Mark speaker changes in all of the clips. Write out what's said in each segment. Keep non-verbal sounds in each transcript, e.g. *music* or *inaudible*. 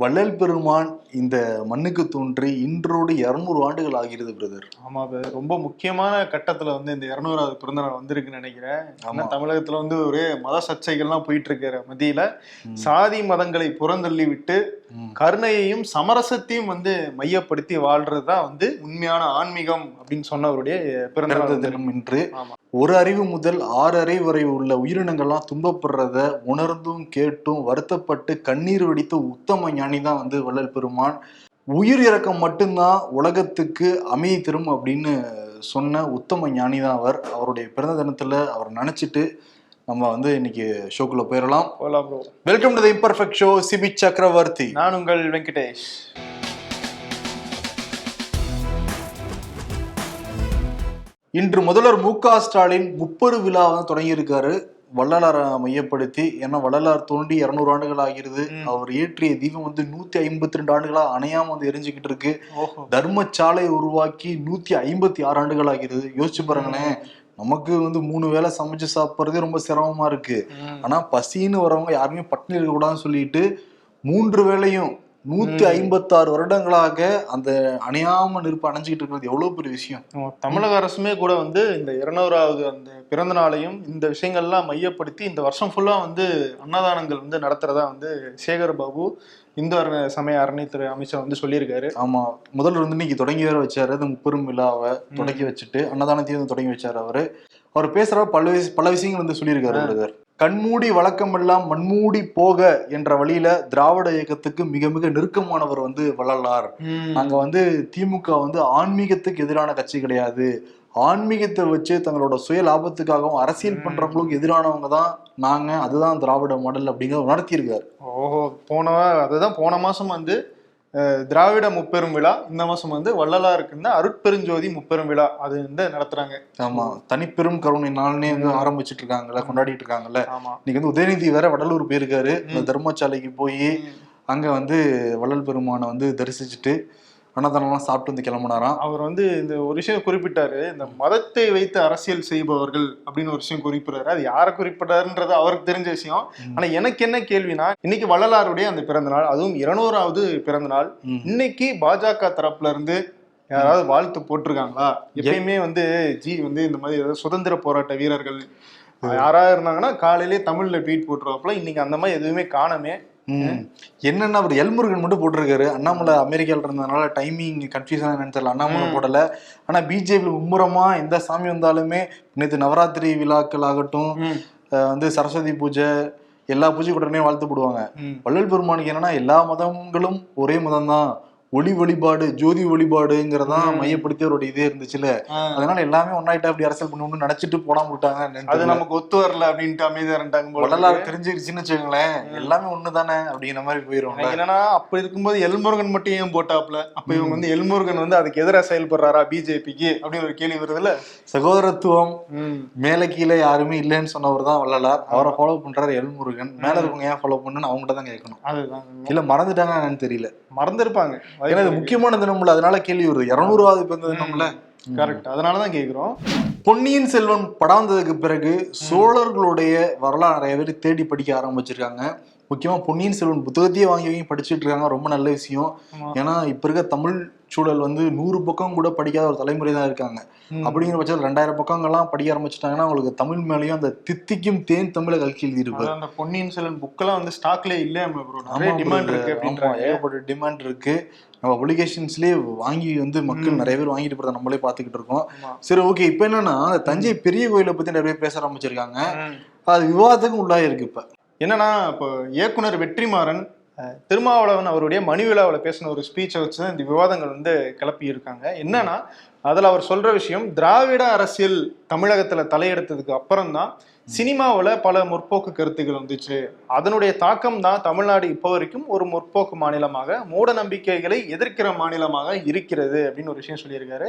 Speaker 1: வள்ளல் பெருமான் இந்த மண்ணுக்கு தோன்றி இன்றோடு இருநூறு ஆண்டுகள் ஆகிறது பிரதர்
Speaker 2: ஆமா ரொம்ப முக்கியமான கட்டத்துல வந்து இந்த இருநூறாவது பிறந்த நாள் வந்திருக்குன்னு நினைக்கிறேன். ஆனா தமிழகத்துல வந்து ஒரே மத சர்ச்சைகள்லாம் போயிட்டு இருக்கிற மத்தியில. சாதி மதங்களை புறந்தள்ளி விட்டு. கருணையையும் சமரசத்தையும் வந்து மையப்படுத்தி வாழ்றது தான் வந்து உண்மையான ஆன்மீகம் அப்படின்னு சொன்னவருடைய பிறந்த.
Speaker 1: தினம் இன்று. ஒரு அறிவு முதல் ஆறு அறிவு வரை உள்ள உயிரினங்கள்லாம் துன்பப்படுறத உணர்ந்தும் கேட்டும் வருத்தப்பட்டு கண்ணீர் வெடித்த உத்தம ஞானி தான் வந்து வள்ளல் பெருமான். உயிர் இறக்கம் மட்டும்தான் உலகத்துக்கு அமைதி தரும் அப்படின்னு சொன்ன உத்தம ஞானி தான் அவர். அவருடைய பிறந்த தினத்துல அவர் நினைச்சிட்டு நம்ம வந்து இன்னைக்கு ஷோக்குள்ள போயிடலாம். Welcome to the imperfect show Sibi Chakravarthy
Speaker 2: நான் உங்கள் வெங்கடேஷ்.
Speaker 1: இன்று முதல்வர் மு க ஸ்டாலின் முப்பெரு விழா வந்து தொடங்கியிருக்காரு. வள்ளலாரை மையப்படுத்தி ஏன்னா வள்ளலார் தோண்டி இருநூறு ஆண்டுகள் ஆகிறது.
Speaker 2: ம்.
Speaker 1: அவர் ஏற்றிய தீபம் வந்து நூத்தி ஐம்பத்தி ரெண்டு ஆண்டுகளா அணையாம வந்து எரிஞ்சுக்கிட்டு இருக்கு.
Speaker 2: ஓஹோ.
Speaker 1: தர்மசாலை உருவாக்கி நூத்தி ஐம்பத்தி ஆறு ஆண்டுகள் ஆகிறது. யோசிச்சு பாருங்களேன். நமக்கு வந்து மூணு வேளை சமைச்சு சாப்பிட்றதே ரொம்ப சிரமமா இருக்கு. ஆனா பசின்னு வரவங்க யாருமே பட்டினி இருக்கக்கூடாதுன்னு சொல்லிட்டு மூன்று வேளையும் நூத்தி
Speaker 2: ம்.
Speaker 1: ஐம்பத்தாறு வருடங்களாக அந்த அணையாம நெருப்பு அணைஞ்சுக்கிட்டு இருக்கிறது எவ்வளவு பெரிய விஷயம்?
Speaker 2: தமிழக அரசுமே கூட வந்து இந்த இருநூறாவது அந்த பிறந்த நாளையும் இந்த விஷயங்கள்லாம் மையப்படுத்தி இந்த வருஷம் ஃபுல்லா வந்து அன்னதானங்கள் வந்து நடத்துறதா வந்து சேகர் பாபு இந்து அரண சமய அறநிலைத்துறை அமைச்சர் வந்து சொல்லியிருக்காரு.
Speaker 1: ஆமா முதல்வர் வந்து இன்னைக்கு தொடங்கி வேற வச்சாரு அந்த முப்பெரும் விழாவை தொடங்கி வச்சுட்டு அன்னதானத்தையும் வந்து தொடங்கி வச்சாரு அவரு. அவர் பேசுற பல பல விஷயங்கள் வந்து சொல்லியிருக்காரு பிரதர். கண்மூடி வழக்கமெல்லாம் மண்மூடி போக என்ற வழியில திராவிட இயக்கத்துக்கு மிக மிக நெருக்கமானவர் வந்து வள்ளலார். அங்க வந்து திமுக வந்து ஆன்மீகத்துக்கு எதிரான கட்சி கிடையாது. ஆன்மீகத்தை வச்சு தங்களோட சுய லாபத்துக்காகவும் அரசியல். பண்றவங்களுக்கு எதிரானவங்க தான் நாங்க. அதுதான் திராவிட மாடல் அப்படிங்கிறத உணர்த்தியிருக்காரு.
Speaker 2: ஓஹோ போன அதுதான் போன மாசம் வந்து திராவிட முப்பெரும் விழா இந்த மாசம் வந்து வள்ளலாருக்கு இந்த அருட்பெருஞ்சோதி முப்பெரும் விழா அது வந்து நடத்துறாங்க.
Speaker 1: ஆமா. தனிப்பெரும் கருணை நாள்னே வந்து ஆரம்பிச்சிட்டு இருக்காங்கல்ல கொண்டாடிட்டு இருக்காங்கல்ல. இன்னைக்கு வந்து உதயநிதி வேற வடலூர் போயிருக்காரு. தர்மசாலைக்கு போய். அங்க வந்து வள்ளல் பெருமானை வந்து தரிசிச்சுட்டு அன்னதானம்லாம் சாப்பிட்டு வந்து கிளம்புனாராம்.
Speaker 2: அவர் வந்து இந்த ஒரு விஷயம் குறிப்பிட்டாரு. இந்த மதத்தை வைத்து அரசியல் செய்பவர்கள் அப்படின்னு ஒரு விஷயம் குறிப்பிடுறாரு. அது யாரை குறிப்பிட்டாருன்றது அவருக்கு தெரிஞ்ச விஷயம். ஆனா எனக்கு என்ன கேள்வினா இன்னைக்கு வள்ளலாருடைய அந்த பிறந்த நாள் அதுவும் இருநூறாவது பிறந்த நாள். இன்னைக்கு பாஜக தரப்புல இருந்து யாராவது வாழ்த்து போட்டிருக்காங்களா? எப்பயுமே வந்து ஜி வந்து இந்த மாதிரி ஏதாவது சுதந்திர போராட்ட வீரர்கள் யாராவது இருந்தாங்கன்னா காலையிலேயே தமிழ்ல ட்வீட் போட்டுருவாப்புல. இன்னைக்கு அந்த மாதிரி எதுவுமே காணமே.
Speaker 1: என்னன்னா அவர் எல்முருகன் மட்டும் போட்டிருக்காரு. அண்ணாமலை அமெரிக்கால இருந்ததுனால டைமிங் என்னன்னு தெரியல அண்ணாமலை. போடல. ஆனா பிஜேபி மும்முரமா எந்த சாமி வந்தாலுமே நேற்று நவராத்திரி விழாக்கள் ஆகட்டும் வந்து சரஸ்வதி பூஜை எல்லா பூஜை உடனே வாழ்த்து போடுவாங்க. வள்ளல் பெருமானுக்கு என்னன்னா எல்லா மதங்களும் ஒரே மதம் தான் ஒளி வழிபாடு ஜோதி வழிபாடுங்கிறதான். மையப்படுத்தி அவருடைய இதே இருந்துச்சுல. அதனால எல்லாமே ஒன்னாயிட்டா அப்படி அரசியல் பண்ணணும்னு நினைச்சிட்டு போடாம விட்டாங்க
Speaker 2: அது. நமக்கு ஒத்து வரல அப்படின்ட்டு அமைதியா இருந்தாங்க போல
Speaker 1: வள்ளலார்
Speaker 2: இருக்கு.
Speaker 1: தெரிஞ்சிருச்சுன்னு வச்சுக்கோங்களேன். எல்லாமே ஒண்ணுதானே அப்படிங்கிற மாதிரி
Speaker 2: எனக்கு என்னன்னா அப்ப இருக்கும்போது எல்முருகன் மட்டும் ஏன் போட்டாப்ல அப்ப இவங்க வந்து எல்முருகன் வந்து அதுக்கு எதிராக செயல்படுறாரா பிஜேபிக்கு அப்படின்னு ஒரு கேள்வி வருதுல்ல
Speaker 1: சகோதரத்துவம். மேல கீழே யாருமே இல்லைன்னு சொன்னவர் தான் வள்ளலார். அவரை ஃபாலோ பண்றாரு எல்முருகன். மேல இருக்கவங்க ஏன் ஃபாலோ பண்ணுன்னு அவங்ககிட்ட தான் கேட்கணும்.
Speaker 2: அதுதான்.
Speaker 1: இல்ல மறந்துட்டாங்க என்னன்னு தெரியல.
Speaker 2: மறந்துருப்பாங்க.
Speaker 1: ஏன்னா இது முக்கியமான தினம்ல அதனால கேள்வி வருது. இருநூறுவாது பிறந்த தினம்ல.
Speaker 2: கரெக்ட் அதனாலதான் கேக்குறோம்.
Speaker 1: பொன்னியின் செல்வன் படம் வந்ததுக்கு பிறகு சோழர்களுடைய வரலாறு நிறைய பேர் தேடி படிக்க ஆரம்பிச்சிருக்காங்க. முக்கியமா பொன்னியின் செல்வன் புத்தகத்தையே வாங்கி வாங்கி படிச்சுட்டு இருக்காங்க. ரொம்ப நல்ல விஷயம். ஏன்னா இப்ப இருக்க தமிழ் சூழல் வந்து நூறு பக்கம் கூட படிக்காத ஒரு தலைமுறை தான் இருக்காங்க. அப்படிங்கிற பட்சத்தில் ரெண்டாயிரம் பக்கங்கள்லாம் படிக்க ஆரம்பிச்சிட்டாங்கன்னா அவங்களுக்கு தமிழ் மேலேயும் அந்த தித்திக்கும் தேன் தமிழை கல்கி எழுதியிருப்பாரு
Speaker 2: அந்த பொன்னியின் செல்வன் புக்கெல்லாம் வந்து ஸ்டாக்ல இல்ல டிமாண்ட். இருக்கு
Speaker 1: ஏகப்பட்ட டிமாண்ட் இருக்கு நம்ம அப்ளிகேஷன்ஸ்லயே வாங்கி வந்து மக்கள். நிறைய பேர் வாங்கிட்டு போறத நம்மளே பாத்துக்கிட்டு இருக்கோம். சரி ஓகே இப்போ என்னன்னா தஞ்சை பெரிய கோயிலை பத்தி நிறைய பேர் பேச ஆரம்பிச்சிருக்காங்க. அது விவாதத்துக்கும் உள்ளாயிருக்கு இப்ப
Speaker 2: என்னன்னா இப்போ இயக்குனர் வெற்றிமாறன் திருமாவளவன் அவருடைய மணி விழாவில் பேசின ஒரு ஸ்பீச்சை வச்சு தான் இந்த விவாதங்கள் வந்து கிளப்பி இருக்காங்க என்னன்னா அதுல அவர் சொல்ற விஷயம் திராவிட அரசியல் தமிழகத்துல தலையெடுத்ததுக்கு அப்புறம் தான் சினிமாவில் பல முற்போக்கு கருத்துக்கள் வந்துச்சு. அதனுடைய தாக்கம் தான் தமிழ்நாடு இப்போ வரைக்கும் ஒரு முற்போக்கு மாநிலமாக மூட நம்பிக்கைகளை எதிர்க்கிற மாநிலமாக இருக்கிறது அப்படின்னு ஒரு விஷயம் சொல்லியிருக்காரு.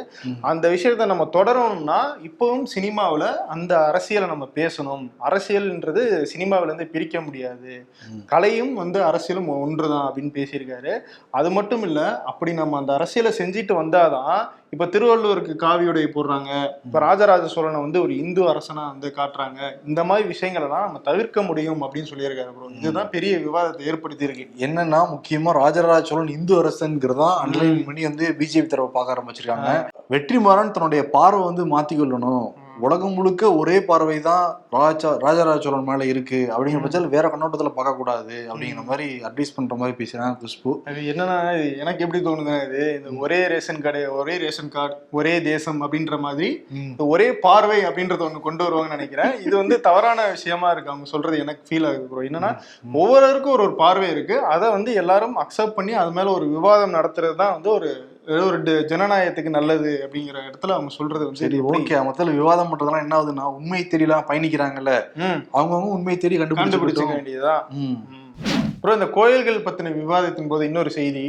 Speaker 2: அந்த விஷயத்தை நம்ம தொடரணும்னா இப்பவும் சினிமாவில் அந்த அரசியலை நம்ம பேசணும். அரசியல்ன்றது சினிமாவிலேருந்து பிரிக்க முடியாது. கலையும் வந்து அரசியலும் ஒன்றுதான் அப்படின்னு பேசியிருக்காரு. அது மட்டும் இல்லை அப்படி நம்ம அந்த அரசியலை செஞ்சுட்டு வந்தாதான் இப்ப திருவள்ளுவருக்கு காவியுடை போடுறாங்க. இப்ப ராஜராஜ சோழனை வந்து ஒரு இந்து அரசனா வந்து காட்டுறாங்க. இந்த மாதிரி விஷயங்கள் எல்லாம் நம்ம தவிர்க்க முடியும் அப்படின்னு சொல்லியிருக்காரு ப்ரோ இதுதான் பெரிய விவாதத்தை ஏற்படுத்தி இருக்கு
Speaker 1: என்னன்னா முக்கியமா ராஜராஜ சோழன் இந்து அரசன்கிறதா அன்லைன் பண்ணி வந்து பிஜேபி தரவை பார்க்க ஆரம்பிச்சிருக்காங்க. வெற்றிமாறன் தன்னுடைய பார்வை வந்து மாத்தி கொள்ளணும் உலகம் முழுக்க ஒரே பார்வை தான் ராஜா ராஜராஜ சோழன் மேல இருக்கு. அப்படிங்கிற பட்சத்தில் வேற கண்ணோட்டத்துல பார்க்க கூடாது அப்படிங்கிற மாதிரி அட்வைஸ் பண்ற மாதிரி பேசுறாங்க குஷ்பு.
Speaker 2: அது என்னன்னா இது எனக்கு எப்படி தோணுதுன்னா இது இந்த ஒரே ரேஷன் கடை ஒரே ரேஷன் கார்டு ஒரே தேசம் அப்படின்ற மாதிரி இந்த ஒரே பார்வை அப்படின்றத ஒண்ணு கொண்டு வருவாங்கன்னு நினைக்கிறேன். இது வந்து தவறான விஷயமா இருக்கு. அவங்க சொல்றது எனக்கு ஃபீல் ஆகுது ப்ரோ என்னன்னா ஒவ்வொருவருக்கும் ஒரு ஒரு பார்வை இருக்கு. அதை வந்து எல்லாரும் அக்செப்ட் பண்ணி அது மேல ஒரு விவாதம் நடத்துறது தான் வந்து ஒரு ஏதோ ஒரு ஜனநாயகத்துக்கு நல்லது அப்படிங்கிற இடத்துல அவங்க சொல்றது வந்து
Speaker 1: சரி ஓகே மொத்தத்துல விவாதம் பண்றதெல்லாம் என்ன ஆகுதுன்னா உண்மை தெரியலாம் பயணிக்கிறாங்கல்ல. அவங்கவுங்க உண்மை தேடி கண்டுபிடிச்சு
Speaker 2: வேண்டியதுதான்.
Speaker 1: ம்.
Speaker 2: அப்புறம் இந்த கோயில்கள் பத்தின விவாதத்தின் போது இன்னொரு செய்தி.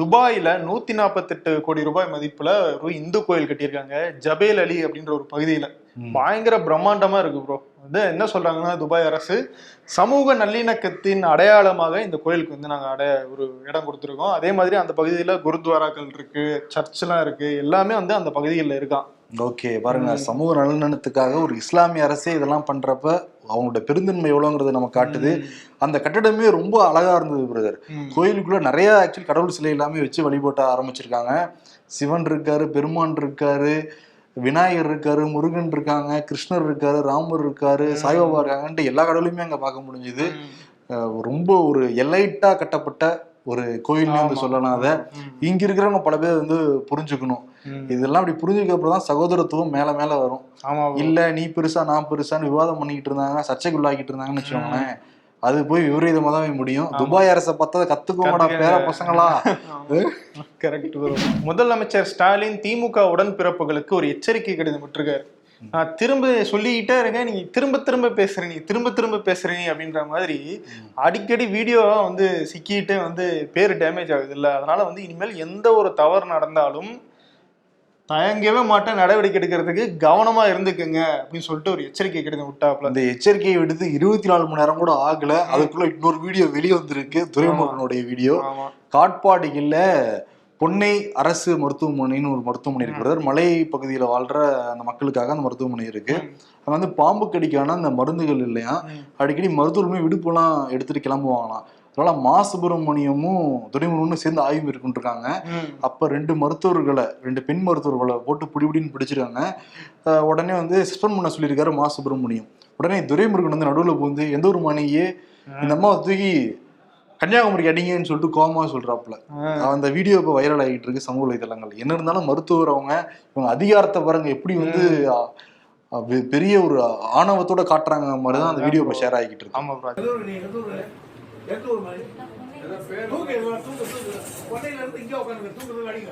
Speaker 2: துபாயில நூத்தி நாற்பத்தெட்டு கோடி ரூபாய் மதிப்புல ஒரு இந்து கோயில் கட்டியிருக்காங்க ஜபேல் அலி அப்படின்ற ஒரு பகுதியில. பயங்கர பிரம்மாண்டமா இருக்கு ப்ரோ. வந்து என்ன சொல்றாங்கன்னா துபாய் அரசு சமூக நல்லிணக்கத்தின் அடையாளமாக இந்த கோயிலுக்கு வந்து நாங்க அடைய ஒரு இடம் கொடுத்துருக்கோம். அதே மாதிரி அந்த பகுதியில குருத்வாராக்கள் இருக்கு சர்ச்லாம் இருக்கு எல்லாமே வந்து அந்த பகுதிகளில் இருக்கான்
Speaker 1: ஓகே பாருங்க. சமூக நலனத்துக்காக ஒரு இஸ்லாமிய அரசே இதெல்லாம் பண்றப்ப அவங்களோட பெருந்தன்மை எவ்வளோங்கிறது நம்ம காட்டுது அந்த கட்டடமே ரொம்ப அழகா இருந்தது பிரதர். கோயிலுக்குள்ள நிறைய ஆக்சுவலி கடவுள் சிலை எல்லாமே வச்சு வழிபட்ட ஆரம்பிச்சிருக்காங்க சிவன் இருக்காரு பெருமான் இருக்காரு விநாயகர் இருக்காரு முருகன் இருக்காங்க கிருஷ்ணர் இருக்காரு ராமர் இருக்காரு சாய்பாபா இருக்காங்கன்ட்டு எல்லா கடவுளையுமே அங்க பார்க்க முடிஞ்சுது ரொம்ப ஒரு எலைட்டா கட்டப்பட்ட ஒரு கோயில்னு வந்து. சொல்லலாம் அதை. இங்க இருக்கிறவங்க பல பேர் வந்து புரிஞ்சுக்கணும். இதெல்லாம் அப்படி புரிஞ்சுக்க அப்புறம் தான் சகோதரத்துவம் மேல மேல வரும்.
Speaker 2: ஆமா.
Speaker 1: இல்ல நீ பெருசா நான் பெருசான்னு விவாதம் பண்ணிக்கிட்டு இருந்தாங்க சர்ச்சைக்குள்ளாக்கிட்டு இருந்தாங்கன்னு வச்சுக்கோங்களேன். அது போய் விபரீதமா தான் முடியும். துபாய் அரசை பார்த்தா கத்துக்கோங்கடா பேர பசங்களா?
Speaker 2: கரெக்ட் முதலமைச்சர் ஸ்டாலின் திமுக உடன்பிறப்புகளுக்கு ஒரு எச்சரிக்கை கடிதம் விட்டுருக்காரு. நான் திரும்ப சொல்லிக்கிட்டே இருக்கேன். நீ திரும்ப திரும்ப பேசுற நீ திரும்ப திரும்ப பேசுற நீ அப்படின்ற மாதிரி அடிக்கடி வீடியோவா வந்து சிக்கிட்டு வந்து பேர் டேமேஜ் ஆகுது இல்ல. அதனால வந்து இனிமேல் எந்த ஒரு தவறு நடந்தாலும் தயங்கவே மாட்டேன் நடவடிக்கை எடுக்கிறதுக்கு. கவனமா இருந்துக்குங்க அப்படின்னு சொல்லிட்டு ஒரு எச்சரிக்கை கடிதம் விட்டாப்ல
Speaker 1: அந்த எச்சரிக்கையை விடுத்து இருபத்தி நாலு மணி நேரம் கூட ஆகல. அதுக்குள்ள இன்னொரு வீடியோ வெளியே வந்திருக்கு. துரைமுருகனுடைய வீடியோ. காட்பாடியில் பொன்னை அரசு மருத்துவமனைன்னு ஒரு மருத்துவமனை இருக்கிறது மலை பகுதியில வாழ்ற அந்த மக்களுக்காக அந்த மருத்துவமனை இருக்கு. அங்க வந்து பாம்பு கடிக்கான அந்த மருந்துகள் இல்லையா. அடிக்கடி மருத்துவர்களுமே விடுப்புலாம் எடுத்துட்டு கிளம்புவாங்களாம். அதனால மா சுப்பிரமணியமும் துரைமுருகனும் சேர்ந்து ஆய்வு மேற்கொண்டிருக்காங்க. அப்ப ரெண்டு மருத்துவர்களை ரெண்டு பெண் மருத்துவர்களை போட்டு பிடி பிடின்னு பிடிச்சிருக்காங்க. உடனே வந்து சஸ்பெண்ட் பண்ண சொல்லியிருக்காரு மா சுப்பிரமணியம் உடனே துரைமுருகன் வந்து நடுவுல புகுந்து எந்த ஒரு மணியே இந்த அம்மாவை தூக்கி கன்னியாகுமரிக்கு அடிங்கன்னு சொல்லிட்டு கோமா சொல்றாப்புல. அந்த வீடியோ இப்போ வைரல் ஆகிட்டு இருக்கு சமூக வலைதளங்கள் என்ன இருந்தாலும் மருத்துவர் அவங்க இவங்க அதிகாரத்தை பாருங்க எப்படி வந்து பெரிய ஒரு ஆணவத்தோட காட்டுறாங்க மாதிரி தான் அந்த வீடியோ இப்போ ஷேர் ஆகிட்டு இருக்கு.
Speaker 2: ஆமா ஒரு
Speaker 3: எதூர் மாதிரி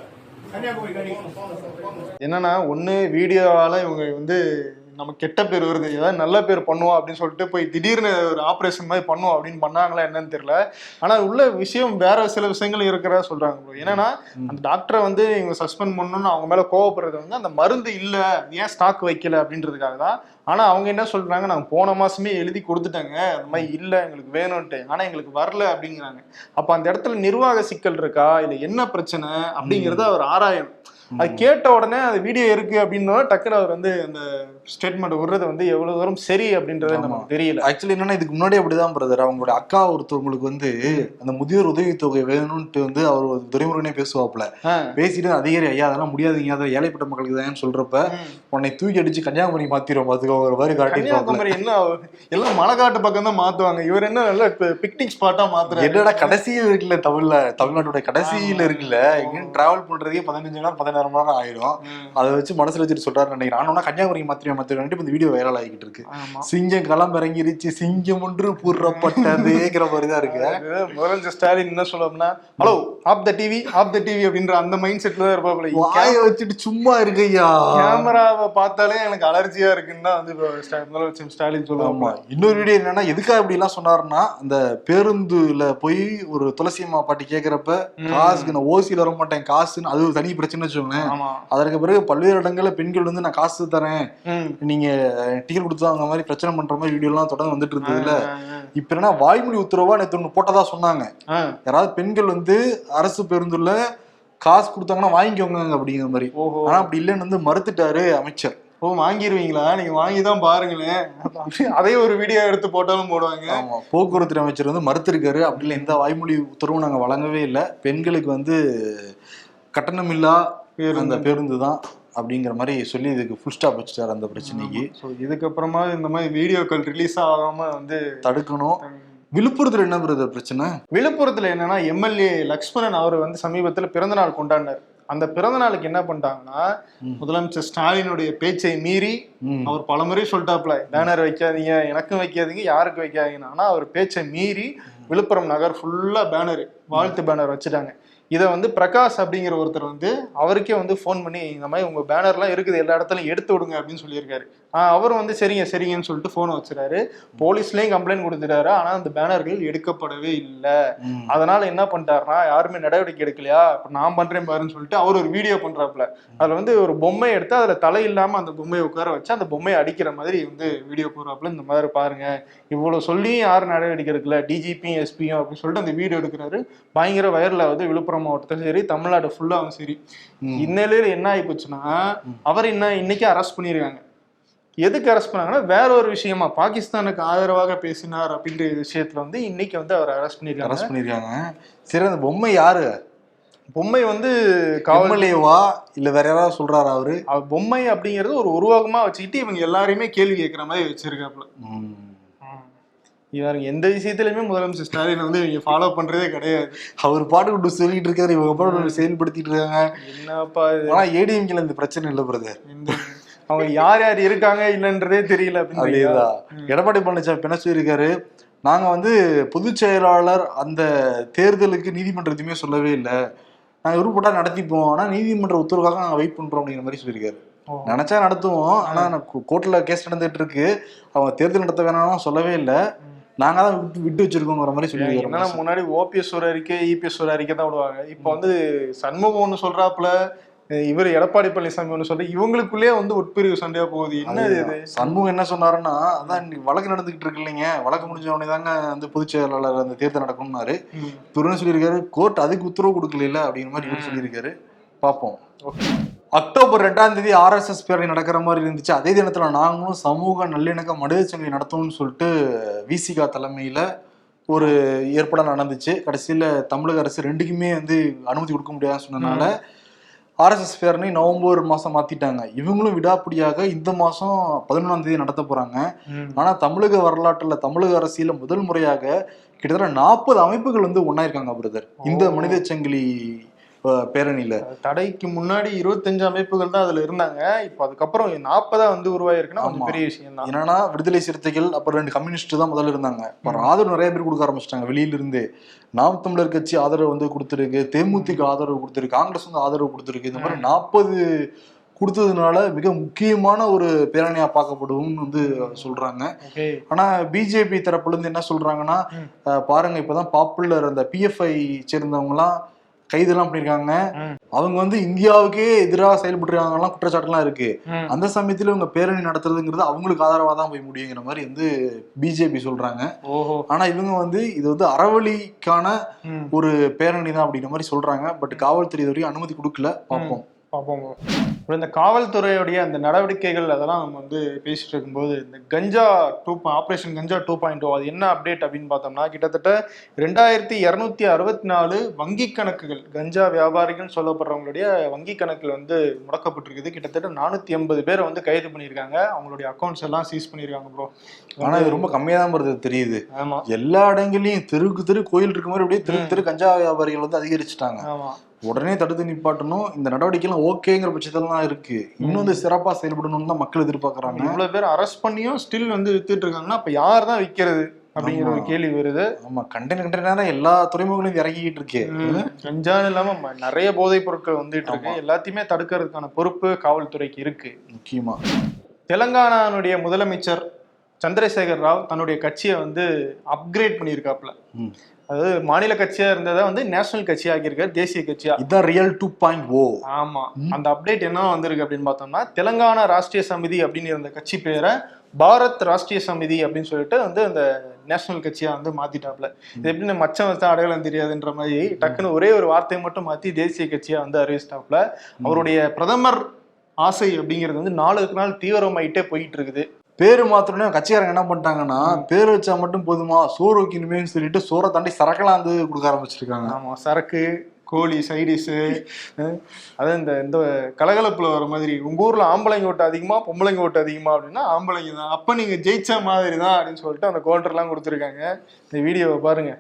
Speaker 2: என்னன்னா ஒண்ணு வீடியோவால இவங்க வந்து நம்ம கெட்ட பேர் வருது ஏதாவது நல்ல பேர் பண்ணுவோம் அப்படின்னு சொல்லிட்டு போய் திடீர்னு ஒரு ஆப்ரேஷன் மாதிரி பண்ணுவோம் அப்படின்னு பண்ணாங்களா என்னன்னு தெரியல. ஆனா உள்ள விஷயம் வேற சில விஷயங்கள் இருக்கிறதா சொல்றாங்க bro. என்னன்னா அந்த டாக்டரை வந்து இவங்க சஸ்பெண்ட் பண்ணணும்னு அவங்க மேல கோவப்படுறது வந்து அந்த மருந்து இல்ல ஏன் ஸ்டாக் வைக்கல அப்படின்றதுக்காக தான். ஆனா அவங்க என்ன சொல்றாங்க நாங்க போன மாசமே எழுதி கொடுத்துட்டாங்க அந்த மாதிரி இல்ல எங்களுக்கு வேணும்ட்டு ஆனா எங்களுக்கு வரல அப்படிங்கிறாங்க. அப்ப அந்த இடத்துல நிர்வாக சிக்கல் இருக்கா? இல்ல என்ன பிரச்சனை? அப்படிங்கறத அவர் ஆராயணும். அது கேட்ட உடனே அது வீடியோ இருக்கு அப்படின்னா டக்குனு அவர் வந்து அந்த ஸ்டேட்மெண்ட் விடுறது வந்து எவ்வளவு தூரம் சரி அப்படின்றது நமக்கு தெரியல.
Speaker 1: ஆக்சுவலி என்னன்னா இதுக்கு முன்னாடி அப்படிதான் பிரதர் அவங்களோட அக்கா ஒருத்தவங்களுக்கு வந்து அந்த முதியோர் உதவித்தொகை வேணும்ட்டு வந்து அவர் துரைமுருகனே பேசுவாப்புல.
Speaker 2: ஆ.
Speaker 1: பேசிட்டு அதிகாரி ஐயா அதெல்லாம் முடியாதுங்க அதை ஏழைப்பட்ட மக்களுக்கு தான் சொல்றப்ப. உன்னை தூக்கி அடிச்சு கன்னியாகுமரி மாத்திரும் பாத்துக்கோ ஒரு மாதிரி
Speaker 2: கன்னியாகுமரி என்ன எல்லாம் மலைக்காட்டு பக்கம் தான் மாத்துவாங்க. இவர் என்ன நல்ல பிக்னிக் ஸ்பாட்டா மாத்துறாரு.
Speaker 1: என்னடா கடைசியில் இருக்குல்ல தமிழ்ல தமிழ்நாட்டோட கடைசியில இருக்குல்ல எங்கேயும் டிராவல் பண்றதுக்கே பதினஞ்சு நேரம் பதினாறு மணி நேரம் ஆயிடும். அதை வச்சு மனசுல வச்சுட்டு சொல்றாரு நினைக்கிறேன். ஆனா கன்னியாகுமரி மாத்திரம் மாத்திரம் இந்த வீடியோ வைரல் ஆகிட்டு இருக்கு. சிங்கம் களம் இறங்கிருச்சு சிங்கம் ஒன்று பூர்றப்பட்டதுங்கிற மாதிரிதான் இருக்கு.
Speaker 2: அது முதலமைச்சர் ஸ்டாலின் என்ன சொல்லணும்னா hello of the TV of the TV அப்படின்ற அந்த மைண்ட் செட்ல தான் இருப்பாப்ல.
Speaker 1: வாய வச்சுட்டு சும்மா இருக்கையா
Speaker 2: கேமராவை பார்த்தாலே எனக்கு அலர்ஜியா இருக்குன்னு தான் வந்து முதலமைச்சர் ஸ்டாலின் சொல்லுவாங்க
Speaker 1: இன்னொரு வீடியோ என்னன்னா எதுக்காக இப்படி எல்லாம் சொன்னாருன்னா அந்த பேருந்துல போய் ஒரு துளசி அம்மா பாட்டி கேக்குறப்ப காசுக்கு நான் ஓசியில வர மாட்டேன் காசுன்னு அது தனி பிரச்சனை வச்சுக்கோங்களேன்
Speaker 2: ஆமா.
Speaker 1: அதற்கு பிறகு பல்வேறு இடங்கள்ல பெண்கள் வந்து நான் காசு தரேன். நீங்க டிக்கெட் கொடுத்தாங்க மாதிரி பிரச்சனை பண்ற மாதிரி வீடியோ எல்லாம் தொடர்ந்து வந்துட்டு இருந்ததுல. இப்ப என்ன வாய்மொழி உத்தரவா ஒண்ணு போட்டதா சொன்னாங்க. யாராவது பெண்கள் வந்து அரசு பேருந்துல காசு கொடுத்தாங்கன்னா வாங்கிக்கோங்க அப்படிங்கிற மாதிரி. ஆனா அப்படி இல்லைன்னு வந்து மறுத்துட்டாரு அமைச்சர்.
Speaker 2: ஓ வாங்கிருவீங்களா? நீங்க வாங்கி தான் பாருங்களேன். அதே ஒரு வீடியோ எடுத்து போட்டாலும் போடுவாங்க.
Speaker 1: ஆமா போக்குவரத்து அமைச்சர் வந்து மறுத்திருக்காரு. அப்படி இல்லை எந்த வாய்மொழி உத்தரவும் நாங்க வழங்கவே இல்லை. பெண்களுக்கு வந்து கட்டணமில்லா அந்த பேருந்து தான் அப்படிங்கிற மாதிரி சொல்லி இதுக்கு ஃபுல் ஸ்டாப் வச்சுட்டாரு அந்த பிரச்சனைக்கு.
Speaker 2: ஸோ இதுக்கப்புறமா இந்த மாதிரி வீடியோக்கள் ரிலீஸ் ஆகாம வந்து
Speaker 1: தடுக்கணும். விழுப்புரத்துல என்ன பிரதர் பிரச்சனை?
Speaker 2: விழுப்புரத்துல என்னன்னா எம்எல்ஏ லக்ஷ்மணன் அவர் வந்து சமீபத்துல பிறந்த நாள் கொண்டாடினார். அந்த பிறந்த நாளுக்கு என்ன பண்ணிட்டாங்கன்னா. முதலமைச்சர் ஸ்டாலினுடைய பேச்சை மீறி. அவர் பலமுறை சொல்லிட்டாப்ல பேனர் வைக்காதீங்க எனக்கும் வைக்காதீங்க யாருக்கு வைக்காதீங்கன்னு. அவர் பேச்சை மீறி விழுப்புரம் நகர் ஃபுல்லா பேனர் வாழ்த்து பேனர் வச்சுட்டாங்க. இதை வந்து பிரகாஷ் அப்படிங்கிற ஒருத்தர் வந்து அவருக்கே வந்து ஃபோன் பண்ணி இந்த மாதிரி உங்க பேனர்லாம் இருக்குது எல்லா இடத்துலையும் எடுத்து விடுங்க அப்படின்னு சொல்லியிருக்காரு. ஆஹ் அவர் வந்து சரிங்க சரிங்கன்னு சொல்லிட்டு ஃபோனை வச்சுறாரு. போலீஸ்லயும் கம்ப்ளைண்ட் கொடுத்துட்டாரு. ஆனா அந்த பேனர்கள் எடுக்கப்படவே இல்லை. அதனால என்ன பண்ணிட்டாருன்னா யாருமே நடவடிக்கை எடுக்கலையா? இப்ப நான் பண்றேன் பாருன்னு சொல்லிட்டு அவர் ஒரு வீடியோ பண்றாப்ல அதுல வந்து ஒரு பொம்மை எடுத்து அதுல தலை இல்லாம அந்த பொம்மையை உட்கார வச்சு அந்த பொம்மையை அடிக்கிற மாதிரி வந்து வீடியோ போடுறாப்புல. இந்த மாதிரி பாருங்க. இவ்வளவு சொல்லியும் யாரும் நடவடிக்கை எடுக்கல. டிஜிபியும் எஸ்பியும் அப்படின்னு சொல்லிட்டு அந்த வீடியோ எடுக்கிறாரு. பயங்கர வயர்ல வந்து விழுப்புரம் மாவட்டத்தில் சரி தமிழ்நாடு ஃபுல்லாவும் சரி.
Speaker 1: ம்.
Speaker 2: இந்நிலையில என்ன ஆகி போச்சுன்னா அவர் என்ன இன்னைக்கு அரெஸ்ட் பண்ணியிருக்காங்க எதுக்கு அரெஸ்ட் பண்ணாங்கன்னா வேற ஒரு விஷயமா பாகிஸ்தானுக்கு ஆதரவாக பேசினார் அப்படின்ற விஷயத்துல வந்து இன்னைக்கு வந்து அவர் அரெஸ்ட் பண்ணியிருக்காங்க
Speaker 1: அரெஸ்ட் பண்ணிருக்காங்க. சரி அந்த பொம்மை யாரு?
Speaker 2: பொம்மை வந்து காவல்
Speaker 1: எம்எல்ஏவா? இல்ல வேற யாராவது சொல்றாரா அவரு?
Speaker 2: அவ- பொம்மை அப்படிங்கிறது ஒரு உருவகமா வச்சுக்கிட்டு இவங்க எல்லாரையுமே கேள்வி கேட்கிற மாதிரி வச்சிருக்காப்புல. இவங்க எந்த விஷயத்திலுமே முதலமைச்சர் ஸ்டாலின் வந்து இவங்க ஃபாலோ பண்றதே கிடையாது.
Speaker 1: அவர் பாட்டு விட்டு சொல்லிட்டு இருக்காரு இவங்க பாட்டு செயல்படுத்திட்டு இருக்காங்க.
Speaker 2: என்னப்பா
Speaker 1: ஆனா ஏடிஎம்கேல இந்த பிரச்சனை இல்ல பிரதர்
Speaker 2: அவங்க யார் யார் இருக்காங்க இல்லைன்றதே தெரியல
Speaker 1: அதேதான். எடப்பாடி பழனிசாமி என்ன சொல்லியிருக்காரு நாங்க வந்து பொதுச் செயலாளர் அந்த தேர்தலுக்கு நீதிமன்ற எதுவுமே சொல்லவே இல்லை. நாங்க விருப்பப்பட்டா நடத்திப்போம். ஆனா நீதிமன்ற உத்தரவுக்காக நாங்க வெயிட் பண்றோம் அப்படிங்கிற மாதிரி சொல்லியிருக்காரு. நினைச்சா நடத்துவோம். ஆனா கோர்ட்ல கேஸ் நடந்துட்டு இருக்கு. அவங்க தேர்தல் நடத்த வேணாம்னு சொல்லவே இல்லை. நாங்க தான் விட்டு விட்டு வச்சிருக்கோங்கிற மாதிரி
Speaker 2: என்னன்னா
Speaker 1: சொல்லியிருக்காரு
Speaker 2: முன்னாடி ஓபிஎஸ் ஒரு அறிக்கை இபிஎஸ் ஒரு அறிக்கை தான் விடுவாங்க. இப்போ வந்து சண்முகம் ஒன்று சொல்றாப்புல இவர் எடப்பாடி பழனிசாமி ஒன்று சொல்ற இவங்களுக்குள்ளேயே வந்து உட்பிரிவு சண்டையா போகுது. என்ன இது?
Speaker 1: சண்முகம் என்ன சொன்னாருன்னா அதான் இன்னைக்கு வழக்கு நடந்துகிட்டு இருக்கு இல்லைங்க. வழக்கு முடிஞ்ச உடனே தாங்க வந்து பொதுச் செயலாளர் அந்த தேர்தல் நடக்கும்னாரு. என்ன சொல்லியிருக்காரு? கோர்ட் அதுக்கு உத்தரவு கொடுக்கல அப்படிங்கிற மாதிரி இவர் சொல்லியிருக்காரு. பார்ப்போம். அக்டோபர் ரெண்டாம் தேதி ஆர்எஸ்எஸ் பேரணி நடக்கிற மாதிரி இருந்துச்சு. அதே தினத்துல நாங்களும் சமூக நல்லிணக்க மனித சங்கை நடத்தணும்னு சொல்லிட்டு விசிகா தலைமையில ஒரு ஏற்பாடு நடந்துச்சு. கடைசியில தமிழக அரசு ரெண்டுக்குமே வந்து அனுமதி கொடுக்க முடியாதுன்னு சொன்னனால ஆர்எஸ்எஸ் பேரணி நவம்பர் மாசம் மாத்திட்டாங்க. இவங்களும் விடாப்பிடியாக இந்த மாசம் பதினொன்றாம் தேதி நடத்த போறாங்க.
Speaker 2: ம்.
Speaker 1: ஆனா தமிழக வரலாற்றுல தமிழக அரசியல முதல் முறையாக கிட்டத்தட்ட நாற்பது அமைப்புகள் வந்து ஒன்னாயிருக்காங்க பிரதர். இந்த. மனித சங்கிலி பேரணியில.
Speaker 2: தடைக்கு முன்னாடி இருபத்தஞ்சு அமைப்புகள் தான் அதுல இருந்தாங்க. இப்போ அதுக்கப்புறம் நாற்பதா வந்து உருவாயிருக்குன்னா. கொஞ்சம் பெரிய விஷயம் தான்
Speaker 1: என்னன்னா விடுதலை சிறுத்தைகள் அப்புறம் ரெண்டு கம்யூனிஸ்ட் தான் முதல்ல இருந்தாங்க. அப்புறம் ஆதரவு நிறைய பேர் கொடுக்க ஆரம்பிச்சிட்டாங்க. வெளியில இருந்து நாம் தமிழர் கட்சி ஆதரவு வந்து கொடுத்துருக்கு. தேமுதிக ஆதரவு கொடுத்துருக்கு. காங்கிரஸ் வந்து ஆதரவு கொடுத்துருக்கு. இந்த மாதிரி நாற்பது கொடுத்ததுனால மிக முக்கியமான ஒரு பேரணியா பார்க்கப்படும்னு வந்து சொல்றாங்க. ஆனா பிஜேபி தரப்புல இருந்து என்ன சொல்றாங்கன்னா பாருங்க இப்பதான் பாப்புலர் அந்த பிஎஃப்ஐ சேர்ந்தவங்க எல்லாம் கைதெல்லாம் பண்ணிருக்காங்க. அவங்க வந்து இந்தியாவுக்கே எதிராக செயல்பட்டுருக்காங்கலாம் குற்றச்சாட்டுலாம் இருக்கு. அந்த சமயத்துல இவங்க பேரணி நடத்துறதுங்கிறது அவங்களுக்கு ஆதரவா தான் போய் முடியுங்கிற மாதிரி வந்து பிஜேபி சொல்றாங்க.
Speaker 2: ஓஹோ.
Speaker 1: ஆனா இவங்க வந்து இது வந்து அறவழிக்கான. ஒரு பேரணி தான் அப்படிங்கிற மாதிரி சொல்றாங்க. பட் காவல்துறை வரைக்கும் அனுமதி கொடுக்கல. பார்ப்போம்
Speaker 2: பார்ப்போம். இப்போ இந்த காவல்துறையுடைய அந்த நடவடிக்கைகள் அதெல்லாம் நம்ம வந்து பேசிட்டு இருக்கும்போது இந்த கஞ்சா டூ ஆப்ரேஷன் கஞ்சா டூ பாயிண்ட் அது என்ன அப்டேட் அப்படின்னு பார்த்தோம்னா கிட்டத்தட்ட ரெண்டாயிரத்தி இரநூத்தி அறுபத்தி நாலு வங்கி கணக்குகள் கஞ்சா வியாபாரிகள் சொல்லப்படுறவங்களுடைய வங்கி கணக்குகள் வந்து முடக்கப்பட்டிருக்குது. கிட்டத்தட்ட நானூத்தி எண்பது பேரை வந்து கைது பண்ணியிருக்காங்க. அவங்களுடைய அக்கௌண்ட்ஸ் எல்லாம் சீஸ் பண்ணியிருக்காங்க ப்ரோ
Speaker 1: ஆனா இது ரொம்ப கம்மியா தான் வருது தெரியுது.
Speaker 2: ஆமா.
Speaker 1: எல்லா இடங்களையும் தெருக்கு தெரு கோயில் இருக்க மாதிரி அப்படியே தெருக்கு தெரு கஞ்சா வியாபாரிகள் வந்து அதிகரிச்சுட்டாங்க.
Speaker 2: ஆமா.
Speaker 1: உடனே தடுத்து நிப்பாட்டணும். இந்த நடவடிக்கைலாம் ஓகேங்கிற பட்சத்துலாம் இருக்கு. இன்னும் வந்து சிறப்பா செயல்படணும்னு தான் மக்கள் எதிர்பார்க்கறாங்க.
Speaker 2: இவ்வளவு பேர் அரெஸ்ட் பண்ணியும் ஸ்டில் வந்து வித்துட்டு இருக்காங்கன்னா அப்ப யார் தான் விக்கிறது அப்படிங்கிற ஒரு. கேள்வி வருது.
Speaker 1: ஆமா கண்டெய்னர் கண்டெய்னரா எல்லா துறைமுகங்களும் இறங்கிட்டு இருக்கு.
Speaker 2: கஞ்சான்னு இல்லாம நிறைய போதைப் பொருட்கள் வந்துட்டு இருக்கு. எல்லாத்தையுமே தடுக்கிறதுக்கான பொறுப்பு காவல்துறைக்கு இருக்கு.
Speaker 1: முக்கியமா.
Speaker 2: தெலங்கானானுடைய முதலமைச்சர் சந்திரசேகர் ராவ் தன்னுடைய கட்சியை வந்து அப்கிரேட் பண்ணியிருக்காப்ல
Speaker 1: ம்.
Speaker 2: அதாவது மாநில கட்சியா இருந்ததை வந்து நேஷனல் கட்சி ஆக்கியிருக்காரு தேசிய கட்சியா.
Speaker 1: இதான் ரியல் டூ பாயிண்ட் ஓ
Speaker 2: ஆமா. அந்த அப்டேட் என்ன வந்திருக்கு அப்படின்னு பார்த்தோம்னா தெலங்கானா ராஷ்டிரிய சமிதி அப்படின்னு இருந்த கட்சி பேரை பாரத் ராஷ்டிரிய சமிதி அப்படின்னு சொல்லிட்டு வந்து அந்த நேஷனல் கட்சியா வந்து மாத்திட்டாப்ல. இது எப்படி நம்ம மச்சம் வச்சா அடையாளம் தெரியாதுன்ற மாதிரி டக்குன்னு ஒரே ஒரு வார்த்தையை மட்டும் மாத்தி தேசிய கட்சியா வந்து அறிவிச்சிட்டாப்ல. அவருடைய பிரதமர் ஆசை அப்படிங்கிறது வந்து நாளுக்கு நாள் தீவிரமாயிட்டே போயிட்டு இருக்குது.
Speaker 1: பேரு மாத்திரமே கட்சிக்காரங்க என்ன பண்ணிட்டாங்கன்னா பேர் வச்சா மட்டும் போதுமா சோறு வைக்கணுமேன்னு சொல்லிட்டு சோறை தாண்டி சரக்கெல்லாம் வந்து கொடுக்க ஆரம்பிச்சிருக்காங்க.
Speaker 2: ஆமா சரக்கு கோழி சைடிஸு அதான் இந்த இந்த கலகலப்புல வர மாதிரி உங்க ஊர்ல ஆம்பளைங்க ஓட்டு அதிகமா பொம்பளைங்க ஓட்டு அதிகமா அப்படின்னா ஆம்பளைங்க தான். அப்ப நீங்க ஜெயிச்ச மாதிரி தான் அப்படின்னு சொல்லிட்டு அந்த கோல்டர் எல்லாம் கொடுத்துருக்காங்க. இந்த வீடியோவை பாருங்க.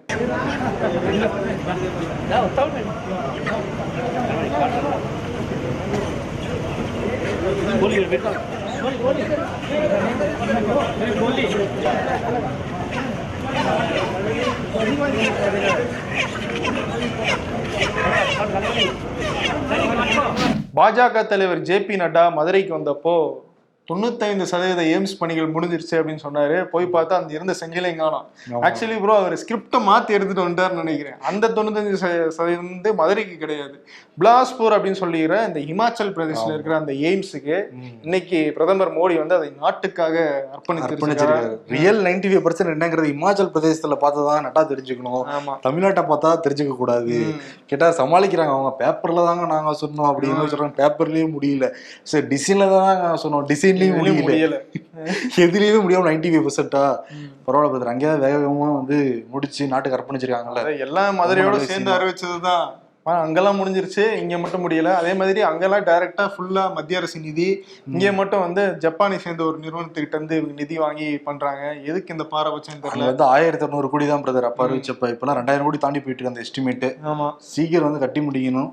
Speaker 2: பாஜக தலைவர் ஜே பி நட்டா மதுரைக்கு வந்தப்போ தொண்ணூத்தைந்து சதவீத எய்ம்ஸ் பணிகள் முடிஞ்சிருச்சு அப்படின்னு சொன்னாரு. போய் பார்த்தா அந்த இருந்த செஞ்சிலையும் காணும். ஆக்சுவலி ப்ரோ அவர் ஸ்கிரிப்டை மாத்தி எடுத்துட்டு வந்துட்டாருன்னு நினைக்கிறேன். அந்த தொண்ணூத்தஞ்சு சதவீதம் வந்து மதுரைக்கு கிடையாது. பிலாஸ்பூர் அப்படின்னு சொல்லிக்கிற இந்த இமாச்சல் பிரதேஷ்ல இருக்கிற அந்த எய்ம்ஸுக்கு இன்னைக்கு பிரதமர் மோடி வந்து அதை நாட்டுக்காக அர்ப்பணிச்சிருக்காரு.
Speaker 1: ரியல் நைன்டி ஃபைவ் பர்சன்ட் என்னங்கிறது இமாச்சல் பிரதேசத்துல பார்த்ததான் நட்டா தெரிஞ்சுக்கணும்.
Speaker 2: ஆமா.
Speaker 1: தமிழ்நாட்டை பார்த்தா தெரிஞ்சுக்க கூடாது. கேட்டா சமாளிக்கிறாங்க. அவங்க பேப்பர்ல தாங்க நாங்க சொன்னோம் அப்படின்னு சொல்றாங்க. பேப்பர்லயே முடியல. சரி டிசைன்ல தான் சொன்னோம். டிசைன்லயும்
Speaker 2: இதுலயும்
Speaker 1: முடியல. எதுலயுமே முடியாம நைன்டி ஃபைவ் பர்சன்டா பரவாயில்ல பிரதர் அங்கேயாவது வேக வேகமா வந்து முடிச்சு நாட்டுக்கு அர்ப்பணிச்சிருக்காங்கல்ல
Speaker 2: எல்லாம் மதுரையோட சேர்ந்து அறிவிச்சதுதான். ஆனா, அங்கெல்லாம் முடிஞ்சிருச்சு. இங்க மட்டும் முடியல. அதே மாதிரி அங்கெல்லாம் டைரக்டா ஃபுல்லா மத்திய அரசு நிதி. இங்க மட்டும் வந்து ஜப்பானை சேர்ந்த ஒரு நிறுவனத்துக்கிட்ட இருந்து இவங்க நிதி வாங்கி பண்றாங்க. எதுக்கு இந்த பாரபட்சம் தெரியல.
Speaker 1: வந்து ஆயிரத்தி இரநூறு கோடி தான் பிரதர் அப்ப அறிவிச்சப்ப இப்பெல்லாம் ரெண்டாயிரம் கோடி தாண்டி போயிட்டு இருக்கு அந்த எஸ்டிமேட்
Speaker 2: ஆமா.
Speaker 1: சீக்கிரம் வந்து கட்டி முடிக்கணும்.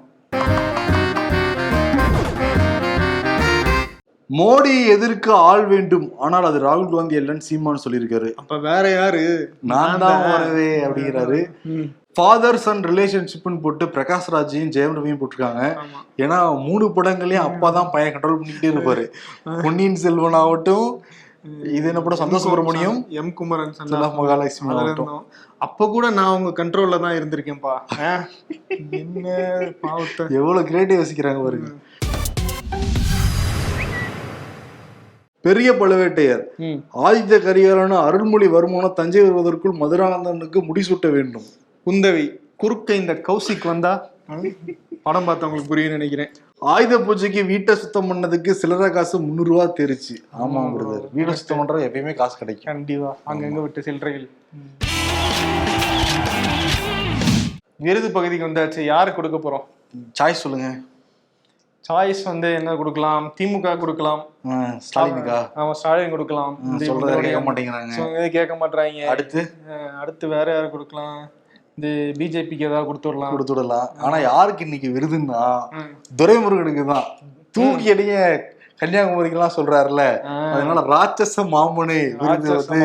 Speaker 1: மோடி எதிர்க்க ஆள் வேண்டும். ஆனால் அது ராகுல் காந்தி இல்லைன்னு சீமான் சொல்லியிருக்காரு.
Speaker 2: அப்ப வேற யாரு?
Speaker 1: நான் தான் வருவே அப்படிங்கிறாரு.
Speaker 2: ம்,
Speaker 1: ஃபாதர் சன் ரிலேஷன்ஷிப்னு போட்டு பிரகாஷ் ராஜையும் ஜெயம் ரவியும் போட்டிருக்காங்க. ஏன்னா மூணு படங்களையும் அப்பா தான் பையன் கண்ட்ரோல் பண்ணிக்கிட்டே இருப்பாரு. பொன்னியின் செல்வன் ஆகட்டும் இது என்ன படம்? சந்தோஷ் சுப்பிரமணியம்?
Speaker 2: எம் குமரன்
Speaker 1: செல்ல மகாலட்சுமி ஆகட்டும்.
Speaker 2: அப்ப கூட நான் உங்க கண்ட்ரோல்ல தான் இருந்திருக்கேன்ப்பா? *laughs* என்ன
Speaker 1: எவ்வளவு கிரியேட்டிவ் யோசிக்கிறாங்க பாருங்க. பெரிய பழுவேட்டையர்.
Speaker 2: ம்.
Speaker 1: ஆதித்த கரிகாலன அருள்மொழி வருமானம் தஞ்சை வருவதற்குள் மதுராந்தகனுக்கு முடிசூட்ட வேண்டும்.
Speaker 2: குந்தவி குறுக்க இந்த கௌசிக் வந்தா? படம் பார்த்தவங்களுக்கு புரியும் நினைக்கிறேன்.
Speaker 1: ஆயுத பூஜைக்கு வீட்டை சுத்தம் பண்ணதுக்கு சில்லறை காசு முந்நூறு ரூபா தெரிச்சு ஆமா. பிரதர் வீட்டை சுத்தம் பண்றது எப்பயுமே காசு கிடைக்கும்.
Speaker 2: கண்டிப்பா. அங்கங்க விட்டு சில்லறைகள். விருது பகுதிக்கு வந்தாச்சு. யாரு கொடுக்க போறோம்?
Speaker 1: சாய்ஸ் சொல்லுங்க.
Speaker 2: சாய்ஸ் வந்து என்ன கொடுக்கலாம்? திமுக கொடுக்கலாம்.
Speaker 1: ஸ்டாலினுக்கா?
Speaker 2: ஆமா ஸ்டாலின் கொடுக்கலாம்.
Speaker 1: சொல்றத கேட்க மாட்டேங்கிறாங்க.
Speaker 2: கேட்க மாட்றாங்க.
Speaker 1: அடுத்து?
Speaker 2: அடுத்து வேற யாரு கொடுக்கலாம்? இந்த பிஜேபிக்கு ஏதாவது கொடுத்து விடலாம்.
Speaker 1: கொடுத்து விடலாம் ஆனா யாருக்கு இன்னைக்கு விருதுன்னா. துரைமுருகனுக்கு தான். தூக்கி அடிங்க கன்னியாகுமரிக்கெல்லாம் சொல்றாருல
Speaker 2: ஆ.
Speaker 1: அதனால ராட்சச மாமனே விருது வந்து.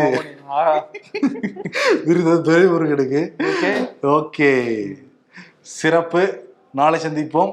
Speaker 1: *laughs* விருது துரைமுருகனுக்கு. ஓகே. சிறப்பு. நாளை சந்திப்போம்.